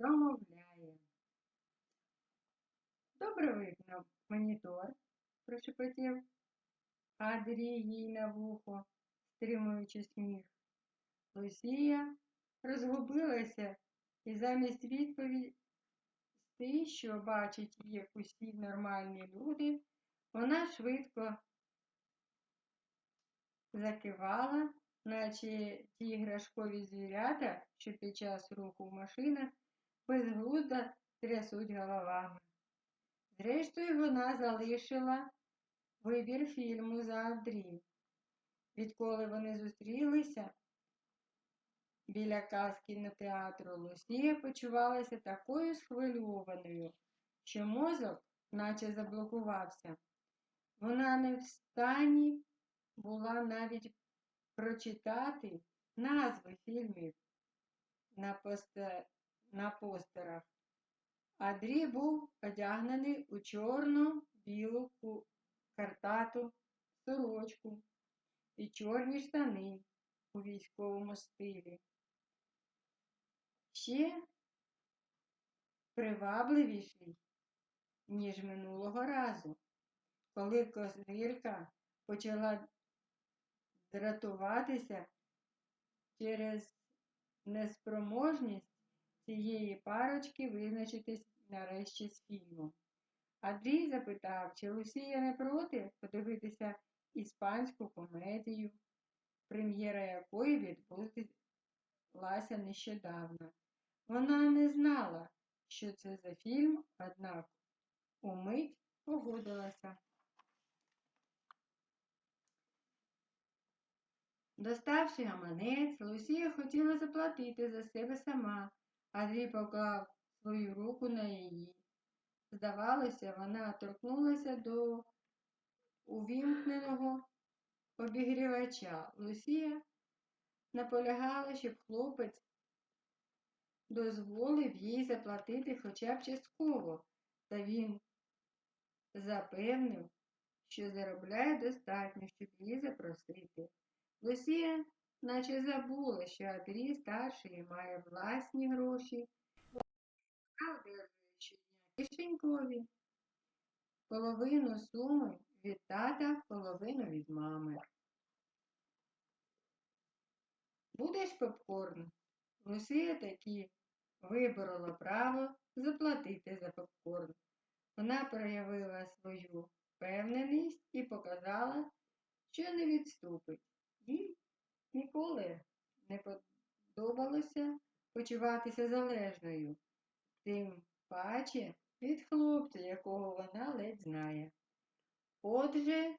промовляє. Добре видно монітор, прошепотів Адрій їй на вухо, стримуючи сміх. Лусія розгубилася і замість відповісти, що бачить як усі нормальні люди, вона швидко закивала, наче ті іграшкові звірята, що під час руху в машинах безглуздо трясуть головами. Зрештою, вона залишила вибір фільму за Андрій. Відколи вони зустрілися біля каз кінотеатру, Лусія почувалася такою схвильованою, що мозок наче заблокувався. Вона не в стані була навіть прочитати назви фільмів на, посте... на постерах. Андрій був одягнений у чорну білу картату сорочку і чорні штани у військовому стилі. Ще привабливіший, ніж минулого разу, коли козирка почала дратуватися через неспроможність цієї парочки визначитись нарешті з фільмом. Андрій запитав, чи Лусія не проти подивитися іспанську комедію, прем'єра якої відбулася нещодавно. Вона не знала, що це за фільм, однак умить погодилася. Доставши гаманець, Лусія хотіла заплатити за себе сама. Андрій поклав свою руку на її. Здавалося, вона торкнулася до увімкненого обігрівача. Лусія наполягала, щоб хлопець дозволив їй заплатити хоча б частково, та він запевнив, що заробляє достатньо, щоб її запросити. Лусія наче забула, що Андрій старший має власні гроші, одержує щодня кишенькові. Половину суми від тата, половину від мами. Будеш попкорн? Лусія таки виборола право заплатити за попкорн. Вона проявила свою впевненість і показала, що не відступить. Їй ніколи не подобалося почуватися залежною, тим паче від хлопця, якого вона ледь знає. Отже,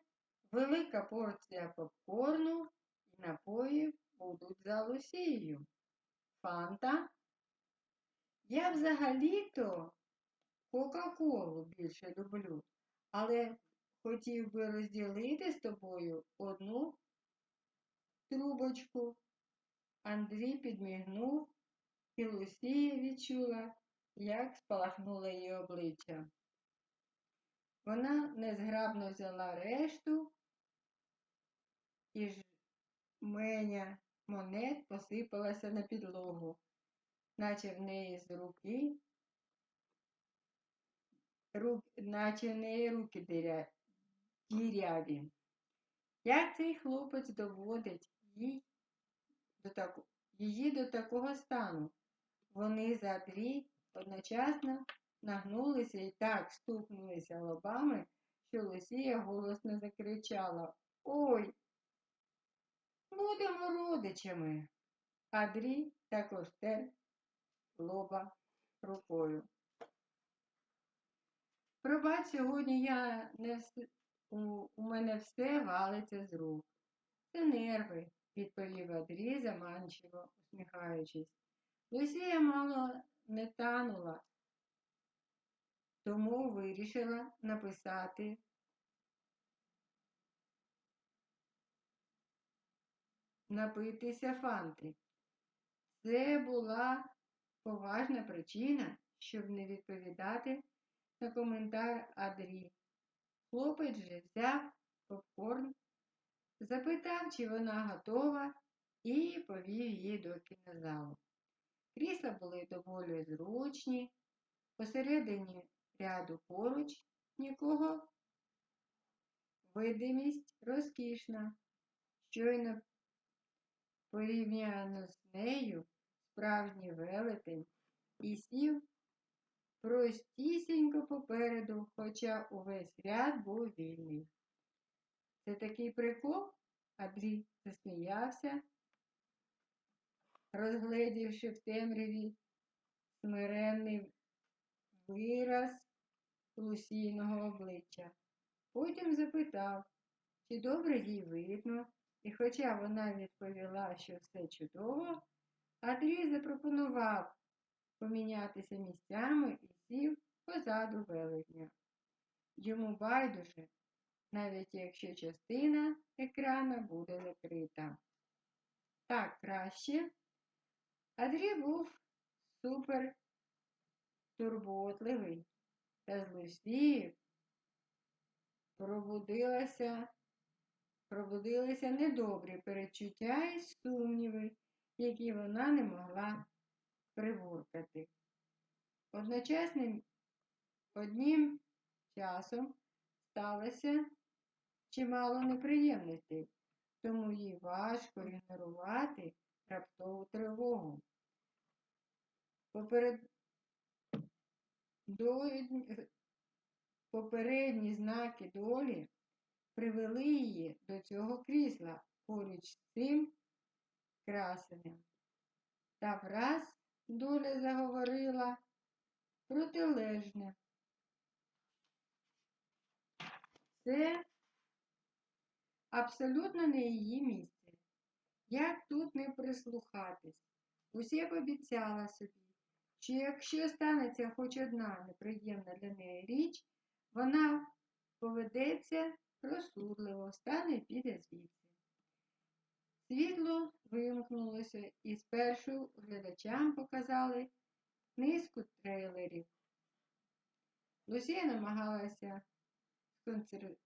велика порція попкорну і напоїв будуть за Лусією. Фанта. Я взагалі-то Кока-Колу більше люблю, але хотів би розділити з тобою одну трубочку. Андрій підмігнув, і Лусія відчула, як спалахнуло її обличчя. Вона незграбно взяла решту і жменя монет посипалася на підлогу, наче в неї з руки, рук, наче в неї руки діряві. Як цей хлопець доводить їй до таку, її до такого стану? Вони за дві одночасно нагнулися і так стукнулися лобами, що Лусія голосно закричала Ой, будемо родичами. Адрій також тер лоба рукою. Пробач, сьогодні я не вс... у, у мене все валиться з рук. Це нерви, відповів Адрій, заманчиво усміхаючись. Лусія мало не танула, тому вирішила написати напитися фанти. Це була поважна причина, щоб не відповідати на коментар Адрі. Хлопець же взяв попкорн, запитав, чи вона готова, і повів її до кінозалу. Крісла були доволі зручні, посередині ряду поруч нікого. Видимість розкішна. Щойно порівняно з нею справжній велетень і сів простісінько попереду, хоча увесь ряд був вільний. Це такий прикол, Андрій засміявся, розгледівши в темряві смиренний вираз Лусійного обличчя. Потім запитав, чи добре їй видно, і хоча вона відповіла, що все чудово, Андрій запропонував помінятися місцями і сів позаду велетня. Йому байдуже, навіть якщо частина екрана буде закрита. Так краще. Андрій був супер турботливий та зловсів. Пробудилася, пробудилися недобрі перечуття і сумніви, які вона не могла приборкати. Одночасним одним часом сталося чимало неприємностей, тому їй важко ігнорувати раптову тривогу. Поперед... Попередні знаки долі привели її до цього крісла поруч з цим красенем. Та враз доля заговорила протилежне. Це абсолютно не її місце. Як тут не прислухатись? Усе пообіцяла собі, що якщо станеться хоч одна неприємна для неї річ, вона поведеться розсудливо, встане і піде звідси. Світло вимкнулося і спершу глядачам показали низку трейлерів. Лусія намагалася сконцер-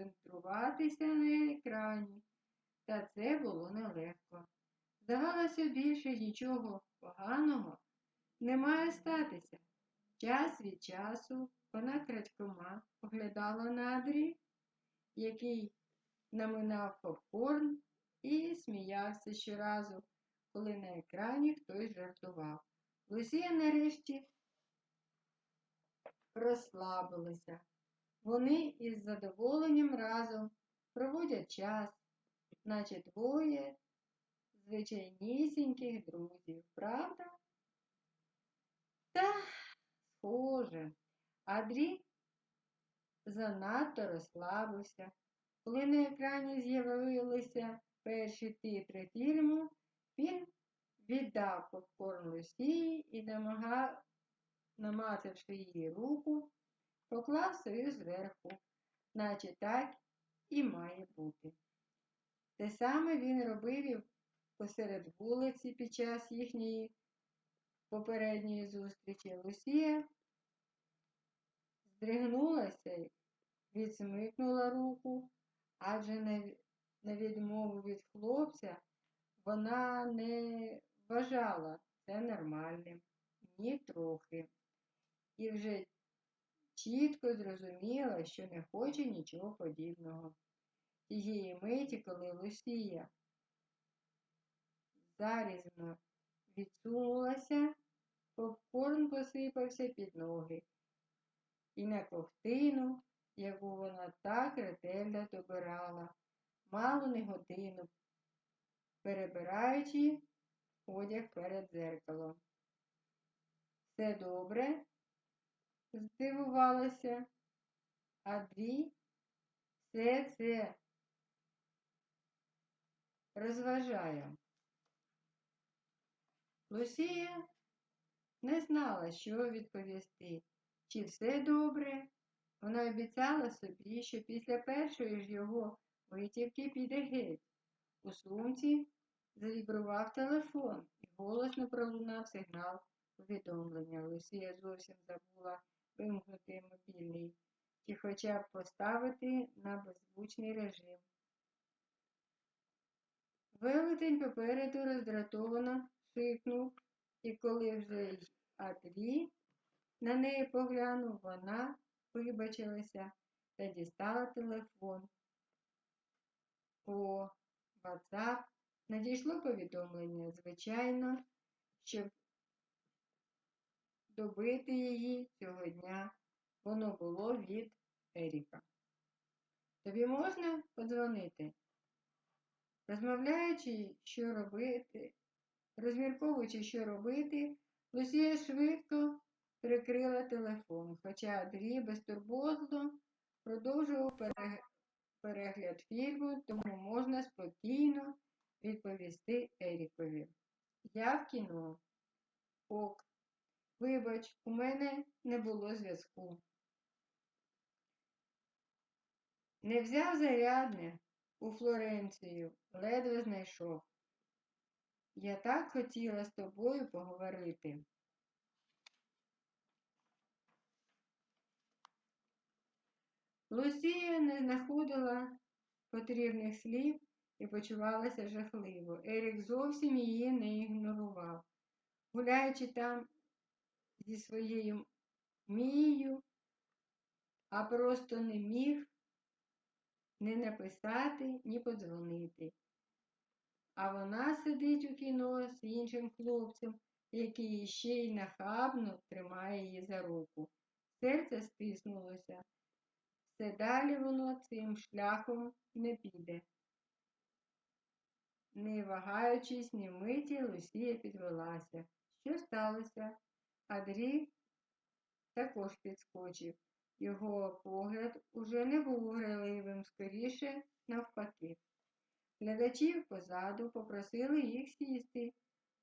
сконцентруватися на екрані, та це було нелегко. Здавалося, більше нічого поганого не має статися. Час від часу вона крадькома поглядала на Андрі, який наминав попкорн і сміявся щоразу, коли на екрані хтось жартував. Лусія нарешті розслабилася. Вони із задоволенням разом проводять час, наче двоє звичайнісіньких друзів, правда? Та, схоже, Адрі занадто розслабився. Коли на екрані з'явилися перші титри фільму, він віддав попкорн Лусії і, намага... намацавши її руку, поклав свою зверху, наче так і має бути. Те саме він робив і посеред вулиці під час їхньої попередньої зустрічі. Лусія здригнулася відсмикнула руку, адже на відмову від хлопця вона не вважала це нормальним, ні трохи. І вже чітко зрозуміла, що не хоче нічого подібного. Тієї миті, коли Лусія зарізно відсунулася, попкорн посипався під ноги і на ковтину, яку вона так ретельно добирала, мало не годину, перебираючи одяг перед дзеркалом. Все добре? Здивувалася, Андрій все це розважає. Лусія не знала, що відповісти. Чи все добре? Вона обіцяла собі, що після першої ж його витівки піде геть. У сумці завібрував телефон і голосно пролунав сигнал повідомлення. Лусія зовсім забула вимкнути мобільний чи хоча б поставити на беззвучний режим. Велетень попереду роздратовано шикнув І коли вже й Адрі на неї поглянув, вона вибачилася та дістала телефон. По WhatsApp надійшло повідомлення, звичайно, щоб добити її цього дня. Воно було від Еріка. Тобі можна подзвонити? Розмовляючи, що робити, розмірковуючи, що робити, Лусія швидко прикрила телефон, хоча Андрій безтурботно продовжував перегляд фільму, тому можна спокійно відповісти Ерікові. Я в кіно. Ок. Вибач, у мене не було зв'язку. Не взяв зарядне у Флоренцію, ледве знайшов. Я так хотіла з тобою поговорити. Лусія не знаходила потрібних слів і почувалася жахливо. Ерік зовсім її не ігнорував. Гуляючи там зі своєю мією, а просто не міг не написати, ні подзвонити. А вона сидить у кіно з іншим хлопцем, який ще й нахабно тримає її за руку. Серце стиснулося. Все далі воно цим шляхом не піде. Не вагаючись ні миті, Лусія підвелася. Що сталося? Адрі також підскочив. Його погляд уже не був граливим, скоріше навпаки. Глядачів позаду попросили їх сісти,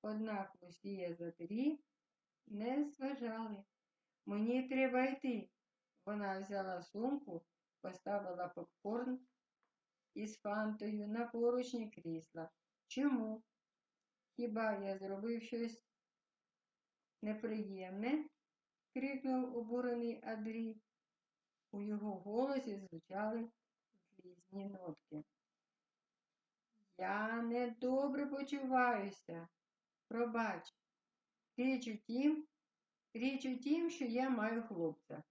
однак Лусія за Адрі не зважали. Мені треба йти. Вона взяла сумку, поставила попкорн із фантою на поручні крісла. Чому? Хіба я зробив щось неприємне? крикнув обурений Адрі. У його голосі звучали злізні нотки. Я недобре почуваюся. Пробач. Річ у тім, річ у тім, що я маю хлопця.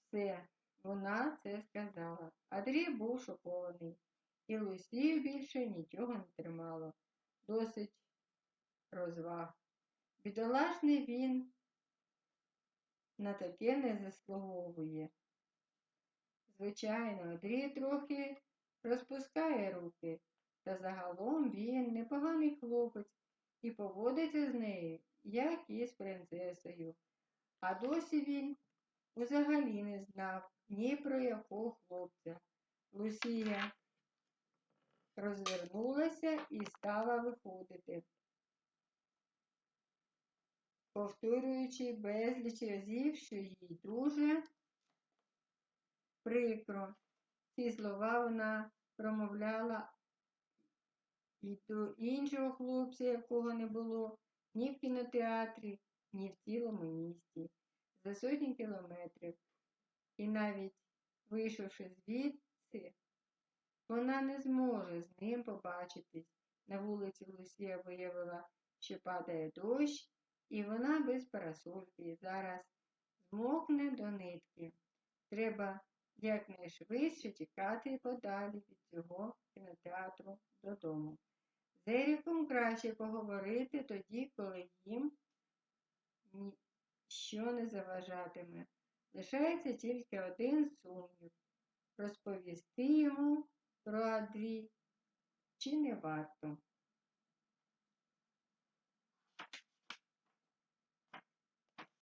Все, вона це сказала. Андрій був шокований, і Лусію більше нічого не тримало. Досить розваг. Бідолашний він на таке не заслуговує. Звичайно, Андрій трохи розпускає руки, та загалом він непоганий хлопець і поводиться з нею, як із принцесою. А досі він взагалі не знав ні про якого хлопця. Лусія розвернулася і стала виходити, повторюючи безліч разів, що їй дуже прикро. Ці слова вона промовляла і до іншого хлопця, якого не було ні в кінотеатрі, ні в цілому місті, за сотні кілометрів. І навіть вийшовши звідси, вона не зможе з ним побачитись. На вулиці Лусія виявила, що падає дощ, і вона без парасольки зараз змокне до нитки. Треба якнайшвидше тікати подалі від цього кінотеатру додому. З Еріком краще поговорити тоді, коли їм ніщо не заважатиме. Лишається тільки один сумнів розповісти йому про Адрі чи не варто.